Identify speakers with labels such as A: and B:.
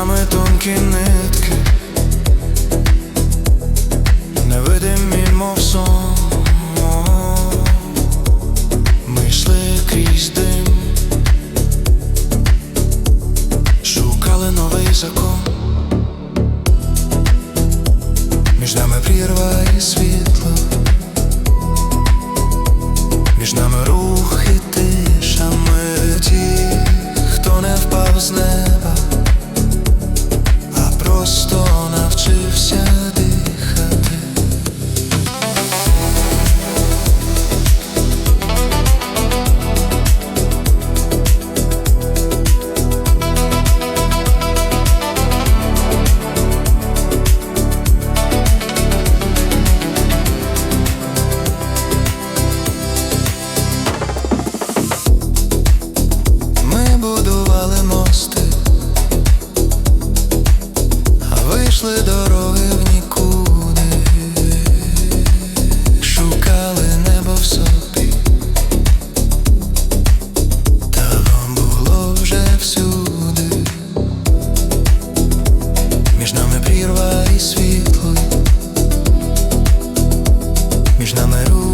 A: нами тонкі нитки, невидимі, мов сон Ми йшли крізь шукали новий закон, між нами прірва і світ. знайшли дороги в нікуди, шукали небо в собі, та вам було вже всюди, між нами прірва і світло, між нами рух.